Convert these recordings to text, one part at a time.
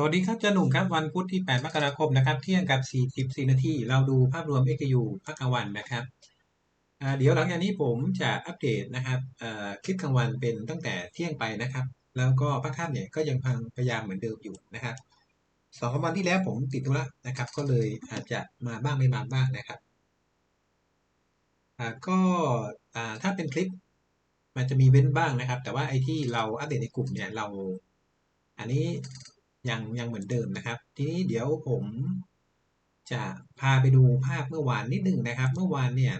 สวัสดีครับเจ้าหนุ่มครับวันพุธที่ 8 มกราคมนะครับเที่ยงกับ 44 นาทีเราดูภาพรวม XU ภาคกลางวันนะครับเดี๋ยวหลังจากนี้ผมจะอัปเดตนะครับคลิปกลางวันเป็นตั้งแต่เที่ยงไปนะครับ แล้วก็ภาคค่ำเนี่ยก็ยังพังพยายามเหมือนเดิมอยู่นะครับสองวันที่แล้วผมติดธุระนะครับ ก็เลยอาจจะมาบ้างไม่มาบ้างนะครับก็ถ้าเป็นคลิปมันจะมีเว้นบ้างนะครับ แต่ว่าไอ้ที่เราอัปเดตในกลุ่มเนี่ยเรา อันนี้ ยังยังเหมือนเดิมนะครับ ทีนี้เดี๋ยวผมจะพาไปดูภาพเมื่อวานนิดหนึ่งนะครับ เมื่อวานเนี่ย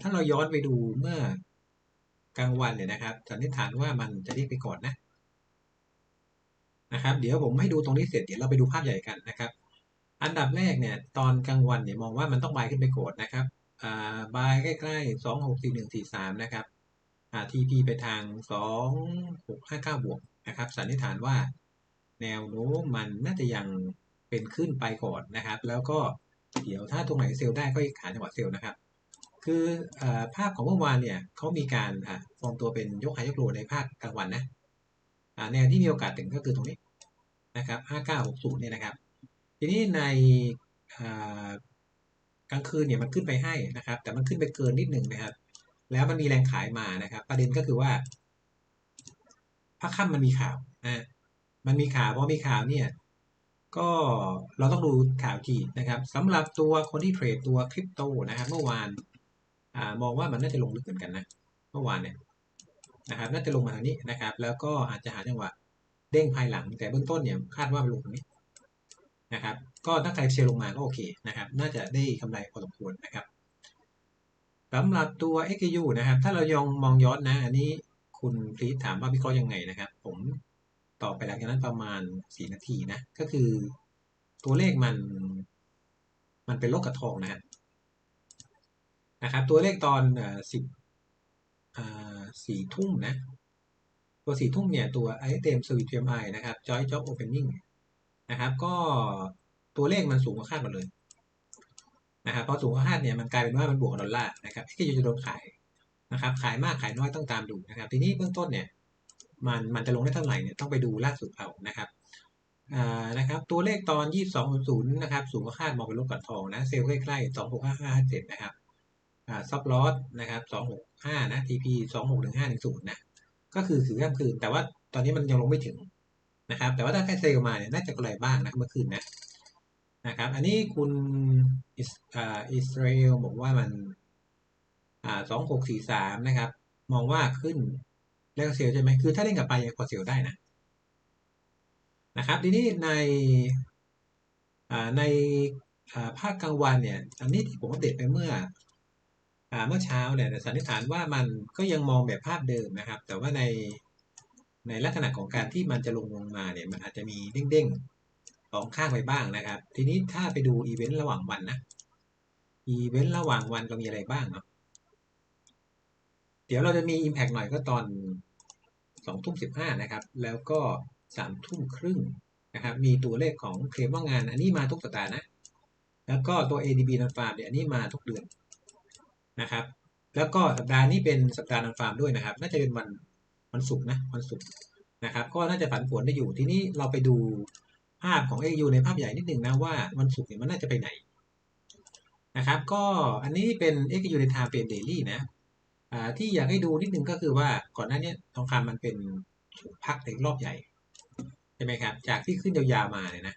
ถ้าเราย้อนไปดูเมื่อกลางวันเนี่ยนะครับสันนิษฐานว่ามันจะเรียกไปก่อนนะนะครับ เดี๋ยวผมให้ดูตรงนี้เสร็จเดี๋ยวเราไปดูภาพใหญ่กันนะครับ อันดับแรกเนี่ยตอนกลางวันเนี่ยมองว่ามันต้องบายขึ้นไปโกดนะครับบายใกล้ๆสองหกสี่หนึ่งสี่สามนะครับทีพีไปทางสองหกห้าเก้าบวกนะครับสันนิษฐานว่า แนวโน้มมันน่าจะยังเป็นขึ้นไปก่อนนะครับ แล้วก็เดี๋ยวถ้าตรงไหนเซลล์ได้ก็หาจังหวะเซลล์นะครับ คืออภาพของเมื่อวานเนี่ยเขามีการฟอร์มตัวเป็นยกไฮยกโลในภาคกลางวันนะแนวที่มีโอกาสถึงก็คือตรงนี้นะครับ 5960 เนี่ยนะครับ ทีนี้ในกลางคืนเนี่ยมันขึ้นไปให้นะครับ แต่มันขึ้นไปเกินนิดหนึ่งนะครับ แล้วมันมีแรงขายมานะครับ ประเด็นก็คือว่าภาคค่ำมันมีข่าวนะ มันมีข่าวพอมีข่าวเนี่ยก็เราต้องดูข่าวทีนะครับสำหรับตัวคนที่เทรดตัวคริปโตนะครับเมื่อวานอมองว่ามันน่าจะลงลึกเหมือนกันนะเมื่อวานเนี่ยนะครับน่าจะลงมาทางนี้นะครับ แล้วก็อาจจะหาจังหวะเด้งภายหลัง แต่เบื้องต้นเนี่ยคาดว่ามันลงตรงนี้นะครับ ก็ถ้าใครเซลลงมาก็โอเคนะครับ น่าจะได้กำไรพอสมควรนะครับสำหรับตัว XU นะครับ ถ้าเรายองมองย้อนนะ อันนี้คุณพลีถามว่าวิเคราะห์ยังไงนะครับ ผม ต่อไปหลังจากนั้นประมาณสี่นาทีนะ ก็คือตัวเลขมัน มันเป็นโลกกระทองนะ นะครับ ตัวเลขตอนสิบสี่ทุ่มนะ ตัวสี่ทุ่มเนี่ย ตัวไอเต็มสวิตเทียมไอนะครับจอยจ็อบโอเพนนิ่งนะครับ ก็ตัวเลขมันสูงกว่าคาดหมดเลยนะครับพอสูงกว่าคาดเนี่ยมันกลายเป็นว่ามันบวกดอลลาร์นะครับที่จะโดนขายนะครับ ขายมากขายน้อยต้องตามดูนะครับ ทีนี้เบื้องต้นเนี่ย มันมันจะลงได้เท่าไหร่เนี่ยต้องไปดูล่าสุดเอานะครับอ่านะครับตัวเลขตอน 22.0 นะครับ สูงกว่าคาดมองเป็นลบกับทองนะ เซลล์ใกล้ๆ 265557 นะครับอ่าซับลอสนะครับ 265 นะ TP 261510 นะ ก็คือคือข้ามคืน แต่ว่าตอนนี้มันยังลงไม่ถึงนะครับ แต่ว่าถ้าแค่เซลล์มาเนี่ยน่าจะกำไรบ้างนะเมื่อคืนนะนะครับ อันนี้คุณอิสอ่าอิสราเอลบอกว่ามันอ่า2643 นะครับ มองว่าขึ้น เรียกเซลล์ใช่ไหมคือถ้าเล่นกับไปยังพอเซลล์ได้นะนะครับทีนี้ในในภาคกลางวันเนี่ยอันนี้ที่ผมอัปเดตไปเมื่อเมื่อเช้าเนี่ยสันนิษฐานว่ามันก็ยังมองแบบภาพเดิมนะครับ แต่ว่าในในลักษณะของการที่มันจะลงลงมาเนี่ยมันอาจจะมีเด้งๆสองข้างไปบ้างนะครับ ทีนี้ถ้าไปดูอีเวนต์ระหว่างวันนะอีเวนต์ระหว่างวันเรามีอะไรบ้างเนาะเดี๋ยวเราจะมี Impact หน่อยก็ตอน สองทุ่มสิบห้านะครับ แล้วก็สามทุ่มครึ่งนะครับ มีตัวเลขของเคลมว่างงาน อันนี้มาทุกสัปดาห์นะ แล้วก็ตัว ADB นันฟาร์มเนี่ยอันนี้มาทุกเดือนนะครับ แล้วก็สัปดาห์นี้เป็นสัปดาห์นันฟาร์มด้วยนะครับ น่าจะเป็นวันวันศุกร์นะวันศุกร์นะครับ ก็น่าจะผันผวนได้อยู่ ทีนี้เราไปดูภาพของ AU ในภาพใหญ่นิดหนึ่งนะว่าวันศุกร์เนี่ยมันน่าจะไปไหนนะครับ ก็อันนี้เป็น XU ใน Time Frame Daily นะ ที่อยากให้ดูนิดนึงก็คือว่าก่อนหน้านี้ทองคำมันเป็นพักในรอบใหญ่ใช่ไหมครับ จากที่ขึ้นยาวๆมาเนี่ยนะ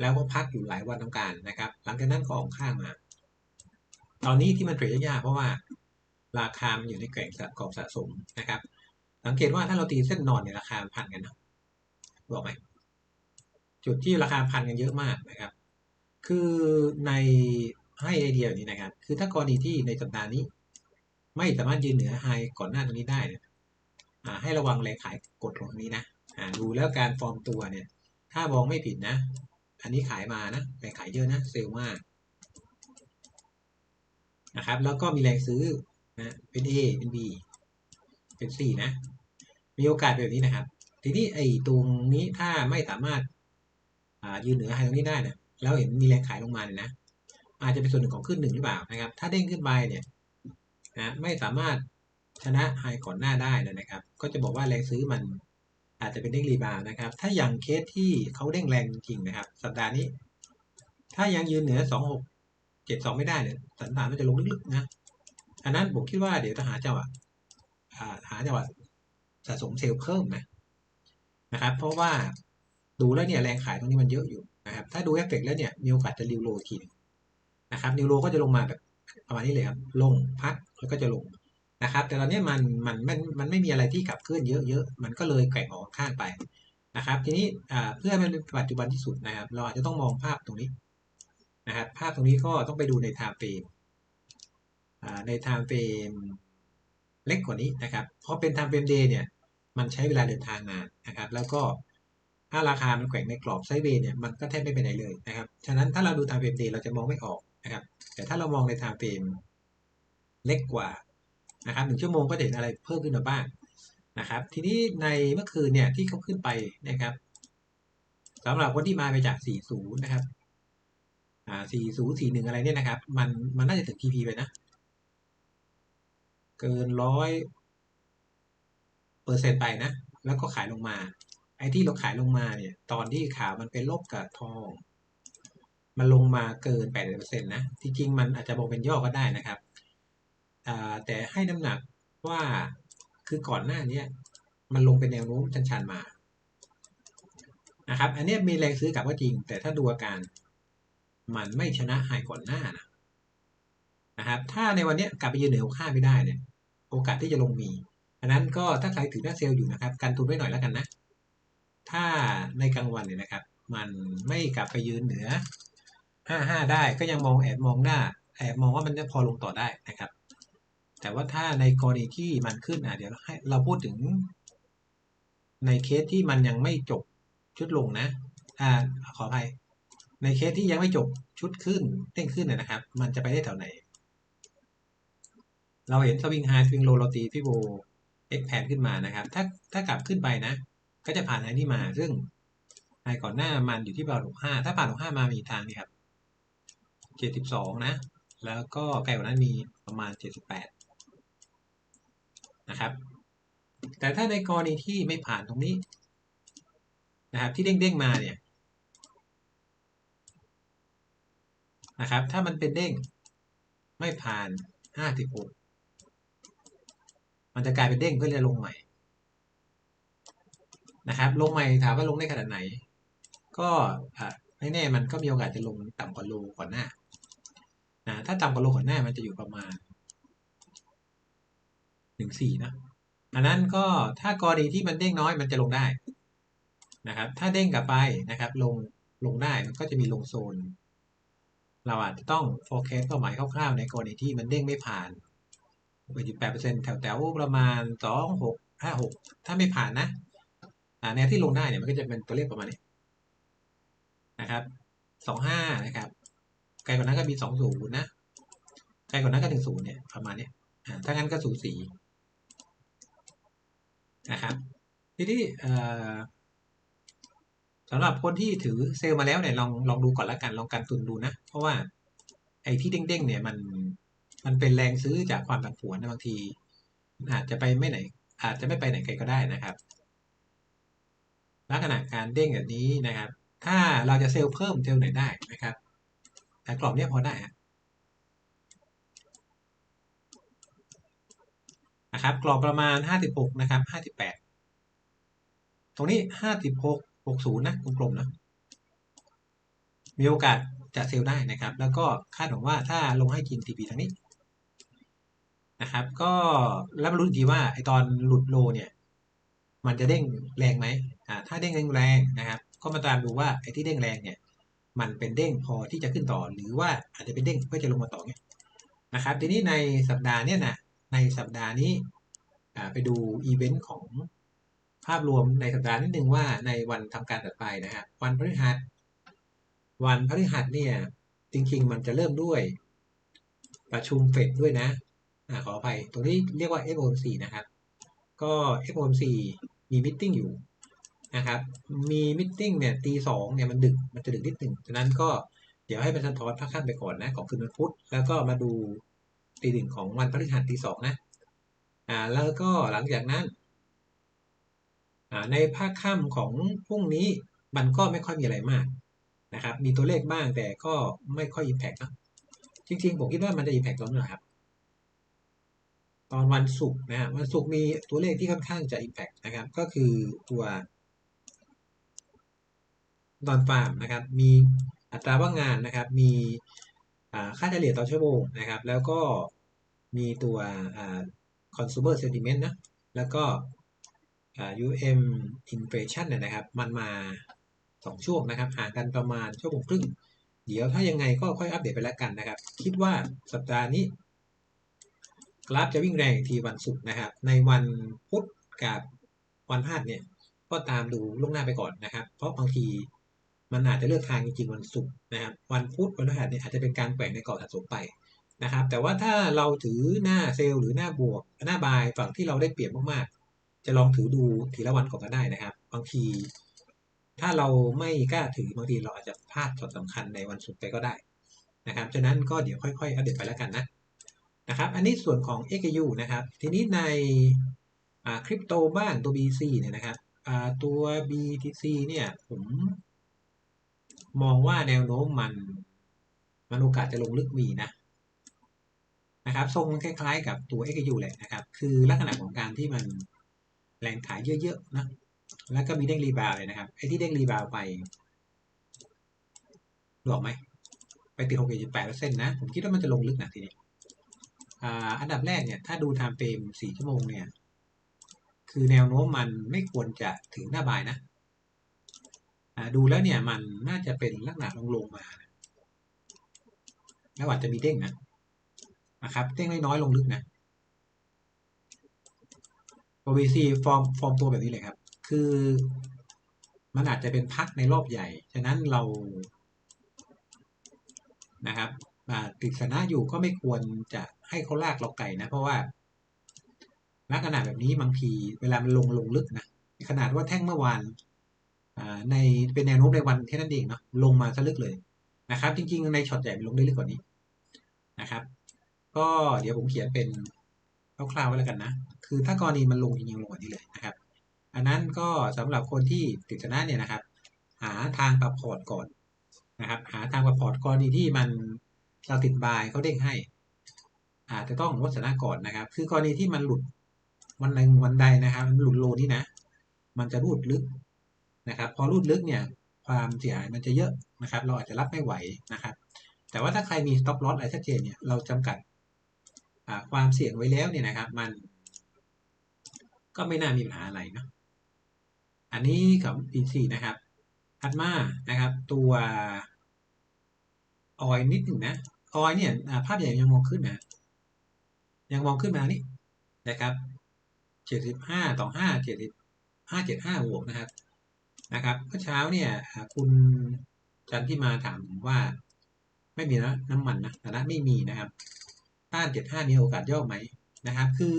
แล้วก็พักอยู่หลายวันทำการนะครับ หลังจากนั้นก็ออกข้างมา ตอนนี้ที่มันเทรดยากเพราะว่าราคามันอยู่ในแก่งกอบสะสมนะครับ สังเกตว่าถ้าเราตีเส้นนอนเนี่ยราคาพันกันนะบอกไหมจุดที่ราคาพันกันเยอะมากนะครับ คือในให้ไอเดียนี้นะครับ คือถ้ากรณีที่ในสัปดาห์นี้ ไม่สามารถยืนเหนือไฮก่อนหน้าตรงนี้ได้นี่ยให้ระวังแรงขายกดตรงนี้นะดูแล้วการฟอร์มตัวเนี่ย ถ้ามองไม่ผิดนะ อันนี้ขายมานะแรงขายเยอะนะเซลล์มากนะครับ แล้วก็มีแรงซื้อนะเป็น A เป็น B เป็น C นะ มีโอกาสแบบนี้นะครับ ทีนี้ไอ้ตรงนี้ถ้าไม่สามารถยืนเหนือไฮตรงนี้ได้นะแล้วเห็นมีแรงขายลงมาเนี่ยนะ อาจจะเป็นส่วนหนึ่งของขึ้นหนึ่งหรือเปล่านะครับ ถ้าเด้งขึ้นไปเนี่ย นะไม่สามารถชนะไฮก่อนหน้าได้นะครับ ก็จะบอกว่าแรงซื้อมันอาจจะเป็นเด้งรีบาวนะครับ ถ้าอย่างเคสที่เขาเด้งแรงจริงนะครับ สัปดาห์นี้ ถ้ายังยืนเหนือสองหกเจ็ดสองไม่ได้เนี่ยสันดานมันจะลงลึกๆนะอันนั้นผมคิดว่าเดี๋ยวจะหาจังหวะหาจังหวะสะสมเซลล์เพิ่มนะนะครับ เพราะว่าดูแล้วเนี่ยแรงขายตรงนี้มันเยอะอยู่นะครับ ถ้าดูเอฟเฟกแล้วเนี่ยมีโอกาสจะริวโลทีนึงนะครับนิวโรก็จะลงมาแบบ ประมาณนี้เลยครับลงพักแล้วก็จะลงนะครับ แต่ตอนนี้มันมันมันมันไม่มีอะไรที่ขับเคลื่อนเยอะๆมันก็เลยแกว่งออกข้างไปนะครับ ทีนี้เพื่อมันเป็นปัจจุบันที่สุดนะครับ เราอาจจะต้องมองภาพตรงนี้นะครับ ภาพตรงนี้ก็ต้องไปดูในไทม์เฟรมในไทม์เฟรมเล็กกว่านี้นะครับเพราะเป็นไทม์เฟรมเดย์เนี่ยมันใช้เวลาเดินทางนานนะครับ แล้วก็ถ้าราคามันแกว่งในกรอบไซด์เวย์เนี่ยมันก็แทบไม่ไปไหนเลยนะครับ ฉะนั้นถ้าเราดูไทม์เฟรมเดย์เราจะมองไม่ออก นะครับแต่ถ้าเรามองในไทม์เฟรมเล็กกว่านะครับหนึ่งชั่วโมงก็เห็นอะไรเพิ่มขึ้นมาบ้างนะครับ ทีนี้ในเมื่อคืนเนี่ยที่เขาขึ้นไปนะครับสำหรับคนที่มาไปจาก 40 นะครับอ่า40 41 อะไรเนี่ยนะครับ มันมันน่าจะถึง TP ไปนะ เกินร้อยเปอร์เซ็นต์ไปนะ แล้วก็ขายลงมา ไอ้ที่เราขายลงมาเนี่ย ตอนที่ข่าวมันเป็นลบกับทอง มันลงมาเกิน8%นะที่จริงมันอาจจะบอกเป็นย่อก็ได้นะครับ แต่ให้น้ำหนักว่าคือก่อนหน้านี้มันลงเป็นแนวโน้มชันๆมานะครับ อันนี้มีแรงซื้อกลับก็จริง แต่ถ้าดูอาการ มันไม่ชนะไฮก่อนหน้านะนะครับ ถ้าในวันนี้กลับไปยืนเหนือค่าไม่ได้เนี่ย โอกาสที่จะลงมีอันนั้นก็ถ้าใครถือหน้าเซลล์อยู่นะครับ กันทุนไว้หน่อยแล้วกันนะ ถ้าในกลางวันเนี่ยนะครับ มันไม่กลับไปยืนเหนือ ห้าห้าได้ก็ยังมองแอบมองหน้า แอบมองว่ามันจะพอลงต่อได้นะครับ แต่ว่าถ้าในกรณีที่มันขึ้นอะเดี๋ยวให้เราพูดถึง ในเคสที่มันยังไม่จบชุดลงนะ อ่าขออภัย ในเคสที่ยังไม่จบชุดขึ้นเต้งขึ้นนะครับ มันจะไปได้แถวไหน เราเห็นสวิงไฮสวิงโลเราตีพี่โบเอ็กแพนขึ้นมานะครับ ถ้าถ้ากลับขึ้นไปนะ ก็จะผ่านไฮนี่มา ซึ่งไฮก่อนหน้ามันอยู่ที่ประมาณหกห้าถ้าผ่านหกห้ามามีทางนี่ครับ เจ็ดสิบสองนะ แล้วก็ไกลกว่านั้นมีประมาณเจ็ดสิบแปดนะครับ แต่ถ้าในกรณีที่ไม่ผ่านตรงนี้นะครับที่เด้งๆมาเนี่ยนะครับ ถ้ามันเป็นเด้งไม่ผ่านห้าสิบหกมันจะกลายเป็นเด้งเพื่อจะลงใหม่นะครับ ลงใหม่ถามว่าลงได้ขนาดไหน ก็ไม่แน่มันก็มีโอกาสจะลงต่ำกว่าโลก่อนหน้า นะถ้าต่ำกว่าโลก่อนหน้ามันจะอยู่ประมาณหนึ่งสี่นะอันนั้นก็ถ้ากรณีที่มันเด้งน้อยมันจะลงได้นะครับ ถ้าเด้งกลับไปนะครับ ลงลงได้มันก็จะมีลงโซน เราอาจจะต้อง forecast เป้าหมายคร่าวๆ ในกรณีที่มันเด้งไม่ผ่านไปอยู่แปดเปอร์เซ็นต์แถวๆประมาณสองหกห้าหกถ้าไม่ผ่านนะแนวที่ลงได้เนี่ยมันก็จะเป็นตัวเลขประมาณนี้นะครับสองห้านะครับ ไกลกว่านั้นก็มีสองศูนย์นะไกลกว่านั้นก็ถึงศูนย์เนี่ยประมาณนี้ถ้างั้นก็สูสีนะครับทีนี้สำหรับคนที่ถือเซลล์มาแล้วเนี่ยลองลองดูก่อนละกันลองการตุนดูนะ เพราะว่าไอ้ที่เด้งๆเนี่ยมันมันเป็นแรงซื้อจากความผันผวนนะบางที อาจจะไปไม่ไหน อาจจะไม่ไปไหนไกลก็ได้นะครับลักษณะการเด้งแบบนี้นะครับ ถ้าเราจะเซลล์เพิ่มเซลล์ไหนได้นะครับ แต่กรอบเนี้ยพอได้นะครับกรอบประมาณ 56 นะครับ 58 ตรงนี้ 56 60 นะกลมๆนะ มีโอกาสจะเซลล์ได้นะครับ แล้วก็คาดหวังว่าถ้าลงให้กิน TP ทางนี้นะครับ ก็แล้วมาลุ้ดีว่าไอตอนหลุดโลเนี่ย มันจะเด้งแรงไหมอ่าถ้าเด้งแรงนะครับ ก็มาตามดูว่าไอที่เด้งแรงเนี่ย มันเป็นเด้งพอที่จะขึ้นต่อ หรือว่าอาจจะเป็นเด้งเพื่อจะลงมาต่อเนี่ยนะครับ ทีนี้ในสัปดาห์เนี่ยนะในสัปดาห์นี้ไปดูอีเวนต์ของภาพรวมในสัปดาห์นิดนึงว่าในวันทำการถัดไปนะครับวันพฤหัส วันพฤหัสเนี่ยจริงๆ มันจะเริ่มด้วย ประชุมเฟดด้วยนะอขออภัยตรงนี้เรียกว่า FOMC นะครับ ก็ FOMC มีมิ팅อยู่ นะครับ มีมิ팅เนี่ยตีสองเนี่ยมันดึกมันจะดึกนิดหนึ่งฉะนั้นก็เดี๋ยวให้มันสะท้อนภาคขั้นไปก่อนนะของคืนวันพุธแล้วก็มาดูตีหนึ่งของวันพฤหัสตีสองนะอ่าแล้วก็หลังจากนั้นอ่าในภาคค่ำของพรุ่งนี้มันก็ไม่ค่อยมีอะไรมากนะครับ มีตัวเลขบ้างแต่ก็ไม่ค่อยอิมแพกนะจริงๆ ผมคิดว่ามันจะอิมแพกตอนไหนครับ ตอนวันศุกร์นะฮะวันศุกร์มีตัวเลขที่ค่อนข้างจะอิมแพกนะครับ ก็คือตัว ดอนฟาร์มนะครับ มีอัตราว่างงานนะครับ มีค่าเฉลี่ยต่อชั่วโมงนะครับ แล้วก็มีตัว consumer sentiment นะ แล้วก็ UM inflation เนี่ยนะครับ มันมาสองช่วงนะครับ ห่างกันประมาณชั่วโมงครึ่ง เดี๋ยวถ้ายังไงก็ค่อยอัปเดตไปแล้วกันนะครับ คิดว่าสัปดาห์นี้ กราฟจะวิ่งแรงอีกทีวันศุกร์นะครับ ในวันพุธกับวันพฤหัสเนี่ย ก็ตามดูล่วงหน้าไปก่อนนะครับ เพราะบางที มันอาจจะเลือกทางจริงๆวันศุกร์นะครับวันพุธวันพฤหัสเนี่ยอาจจะเป็นการแกว่งในกรอบสะสมไปนะครับแต่ว่าถ้าเราถือหน้าเซลล์หรือหน้าบวก หน้าบายฝั่งที่เราได้เปรียบมากๆ จะลองถือดูทีละวันก่อนก็ได้นะครับ บางที ถ้าเราไม่กล้าถือบางทีเราอาจจะพลาดช็อตสำคัญในวันศุกร์ไปก็ได้นะครับฉะนั้นก็เดี๋ยวค่อยๆอัปเดตไปแล้วกันนะนะครับ อันนี้ส่วนของ XU นะครับ ทีนี้ในคริปโตบ้างตัว BC เนี่ยนะครับตัว BTC เนี่ยผม มองว่าแนวโน้มมันมันโอกาสจะลงลึกมีนะนะครับทรงคล้ายๆ กับตัว XU แหละนะครับ คือลักษณะของการที่มันแรงขายเยอะๆนะแล้วก็มีเด้งรีบาวเลยนะครับไอ้ที่เด้งรีบาวไปหลอกไหมไปติดหกจุดแปดเปอร์เซ็นต์นะ ผมคิดว่ามันจะลงลึกหนะทีนี้อันดับแรกเนี่ย ถ้าดูไทม์เฟรมสี่ชั่วโมงเนี่ย คือแนวโน้มมันไม่ควรจะถึงหน้าบายนะ ดูแล้วเนี่ยมันน่าจะเป็นลักษณะลงลงมาแล้วอาจจะมีเด้งนะนะครับเด้งน้อยๆลงลึกนะ OBC ฟอร์มฟอร์มตัวแบบนี้เลยครับ คือมันอาจจะเป็นพักในรอบใหญ่ ฉะนั้นเรานะครับติดสนะอยู่ก็ไม่ควรจะให้เขาลากเราไก่นะ เพราะว่าลักษณะแบบนี้บางทีเวลามันลงลงลึกนะ ขนาดว่าแท่งเมื่อวาน ในเป็นแนวโน้มในวันแค่นั้นเองเนาะลงมาซะลึกเลยนะครับ จริง ๆ ในช็อตใหญ่มันลงได้ลึกกว่านี้นะครับ ก็เดี๋ยวผมเขียนเป็นคร่าวๆไว้แล้วกันนะ คือถ้ากรณีมันลงจริงๆลงกว่านี้เลยนะครับ อันนั้นก็สำหรับคนที่ติดชนะเนี่ยนะครับ หาทางปรับพอร์ตก่อนนะครับ หาทางปรับพอร์ตกรณีที่มันเราติดบายเขาเด้งให้ อาจจะต้องวัฒนะก่อนนะครับ คือกรณีที่มันหลุดวันหนึ่งวันใดนะครับ มันหลุดโลนี้นะ มันจะรูดลึก นะครับ พอรูดลึกเนี่ยความเสียหายมันจะเยอะนะครับ เราอาจจะรับไม่ไหวนะครับ แต่ว่าถ้าใครมี stop loss อะไรชัดเจนเนี่ยเราจำกัดความเสี่ยงไว้แล้วเนี่ยนะครับ มัน ก็ไม่น่ามีปัญหาอะไรเนาะอันนี้กับปีซีนะครับถัดมานะครับ ตัวออยนิดหนึ่งนะออยเนี่ยภาพใหญ่ยังมองขึ้นนะยังมองขึ้นมานี่นะครับเจ็ดสิบห้าต่อห้าเจ็ดสิบห้าเจ็ดห้าบวกนะครับ นะครับเมื่อเช้าเนี่ยคุณจันที่มาถามผมว่า ไม่มีนะน้ำมันนะแต่ละไม่มีนะครับ ต้านเจ็ดห้ามีโอกาสย่อไหมนะครับ คือ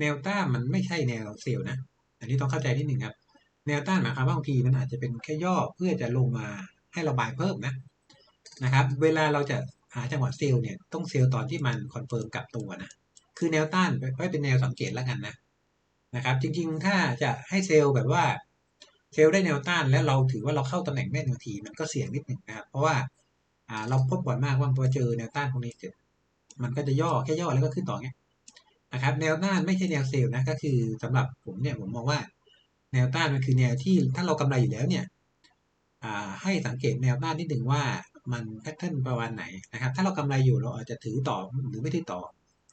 แนวต้านมันไม่ใช่แนวเซลล์นะอันนี้ต้องเข้าใจนิดหนึ่งครับ แนวต้านหมายความว่าบางทีมันอาจจะเป็นแค่ย่อเพื่อจะลงมาให้ราบายเพิ่มนะนะครับ เวลาเราจะหาจังหวะเซลล์เนี่ยต้องเซลล์ตอนที่มันคอนเฟิร์มกับตัวนะคือแนวต้านไว้เป็นแนวสังเกตแล้วกันนะนะครับ จริงๆ ถ้าจะให้เซลล์แบบว่า เซลได้แนวต้านแล้วเราถือว่าเราเข้าตำแหน่งแม่นบางทีมันก็เสี่ยงนิดหนึ่งนะครับ เพราะว่าเราพบบ่อยมากว่าพอเจอแนวต้านพวกนี้เสร็จมันก็จะย่อแค่ย่อแล้วก็ขึ้นต่อเงี้ยนะครับ แนวต้านไม่ใช่แนวเซลล์นะก็คือสำหรับผมเนี่ยผมมองว่า แนวต้านมันคือแนวที่ถ้าเรากำไรอยู่แล้วเนี่ยให้สังเกตแนวต้านนิดหนึ่งว่ามันแพทเทิร์นประมาณไหนนะครับ ถ้าเรากำไรอยู่เราอาจจะถือต่อหรือไม่ถือต่อ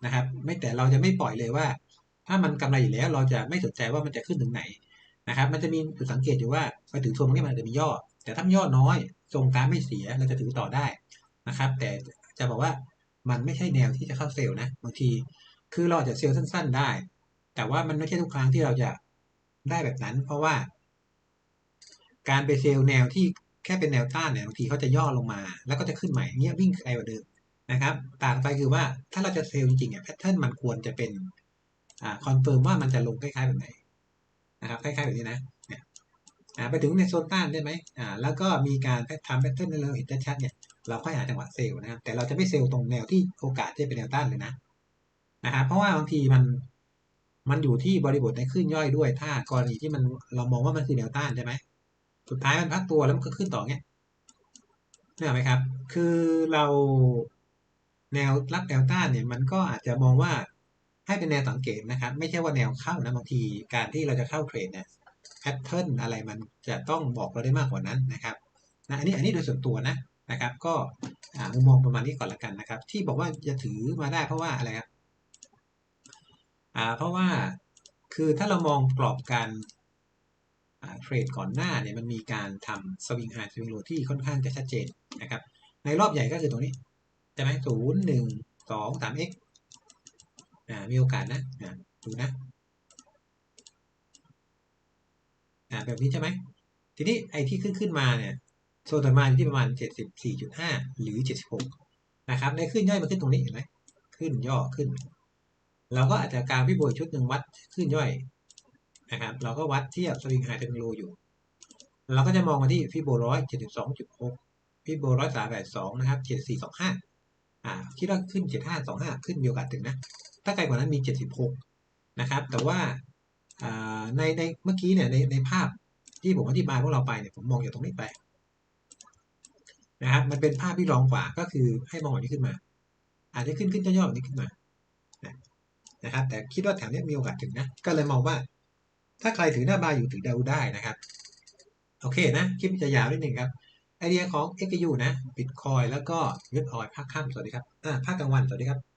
นะครับ ไม่แต่เราจะไม่ปล่อยเลยว่า ถ้ามันกำไรอยู่แล้วเราจะไม่สนใจว่ามันจะขึ้นถึงไหน นะครับมันจะมีจุดสังเกตอยู่ว่าไปถือทวงนี้มันจะมีย่อ แต่ถ้าย่อน้อยทรงการไม่เสียเราจะถือต่อได้นะครับ แต่จะบอกว่ามันไม่ใช่แนวที่จะเข้าเซลล์นะบางทีคือเราจะเซลล์สั้น ๆได้ แต่ว่ามันไม่ใช่ทุกครั้งที่เราจะได้แบบนั้น เพราะว่า การไปเซลล์แนวที่แค่เป็นแนวต้านเนี่ยบางทีเขาจะย่อลงมา แล้วก็จะขึ้นใหม่เนี้ยวิ่งไกลกว่าเดิมนะครับ ต่างไปคือว่าถ้าเราจะเซลล์จริงๆเนี่ยแพทเทิร์นมันควรจะเป็นอ่าคอนเฟิร์มว่ามันจะลงคล้ายๆแบบไหน นะครับคล้ายๆแบบนี้นะเนี่ยไปถึงในโซนต้านได้ไหมอ่าแล้วก็มีการทำแพทเทิร์นให้เราเห็นชัดๆเนี่ยเราค่อยหาจังหวะเซลล์นะครับแต่เราจะไม่เซลล์ตรงแนวที่โอกาสที่เป็นแนวต้านเลยนะนะครับเพราะว่าบางทีมันมันอยู่ที่บริบทในคลื่นย่อยด้วย ถ้ากรณีที่มันเรามองว่ามันคือแนวต้านใช่ไหมสุดท้ายมันพักตัวแล้วมันก็ขึ้นต่อเงี้ยเนี่ไหมครับ คือเราแนวรับแนวต้านเนี่ยมันก็อาจจะมองว่า ให้เป็นแนวสังเกตนะครับ ไม่ใช่ว่าแนวเข้านะบางทีการที่เราจะเข้าเทรดเนี่ยแพทเทิร์นอะไรมันจะต้องบอกเราได้มากกว่านั้นนะครับนะอันนี้อันนี้โดยส่วนตัวนะนะครับ ก็มุมมองประมาณนี้ก่อนละกันนะครับ ที่บอกว่าจะถือมาได้เพราะว่าอะไรครับอ่าเพราะว่าคือถ้าเรามองกรอบการเทรดก่อนหน้าเนี่ยมันมีการทำสวิงไฮสวิงโลที่ค่อนข้างจะชัดเจนนะครับ ในรอบใหญ่ก็คือตรงนี้ใช่ไหมศูนย์หนึ่งสองสาม x อ่ามีโอกาสนะอ่าดูนะอ่าแบบนี้ใช่ไหมทีนี้ไอ้ที่ขึ้นขึ้นมาเนี่ยโซนต่อมาอยู่ที่ประมาณเจ็ดสิบสี่จุดห้าหรือเจ็ดสิบหกนะครับ ในขึ้นย่อยมาขึ้นตรงนี้เห็นไหมขึ้นย่อขึ้น เราก็อาจจะการพิบูลชุดหนึ่งวัดขึ้นย่อยนะครับ เราก็วัดเทียบสวิงไฮเทนโลอยู่ เราก็จะมองมาที่ฟิโบร้อยเจ็ดสิบสองจุดหกฟิโบร้อยสามแปดสองนะครับเจ็ดสี่สองห้าอ่าคิดว่าขึ้นเจ็ดห้าสองห้าขึ้นมีโอกาสถึงนะ ถ้าไกลกว่านั้นมีเจ็ดสิบหกนะครับ แต่ว่าในในเมื่อกี้เนี่ยในในภาพที่ผมอธิบายพวกเราไปเนี่ยผมมองจากตรงนี้ไปนะครับมันเป็นภาพที่รองกว่าก็คือให้มองแบบนี้ขึ้นมา อาจจะขึ้นขึ้นย่อๆแบบนี้ขึ้นมานะครับ แต่คิดว่าแถวนี้มีโอกาสถึงนะ ก็เลยมองว่า ถ้าใครถือหน้าบาอยู่ถือดาวได้นะครับ โอเคนะ คลิปจะยาวนิดหนึ่งครับ ไอเดียของ XU นะบิตคอยแล้วก็เว็บออยภาคค่ำสวัสดีครับอ่าภาคกลางวันสวัสดีครับ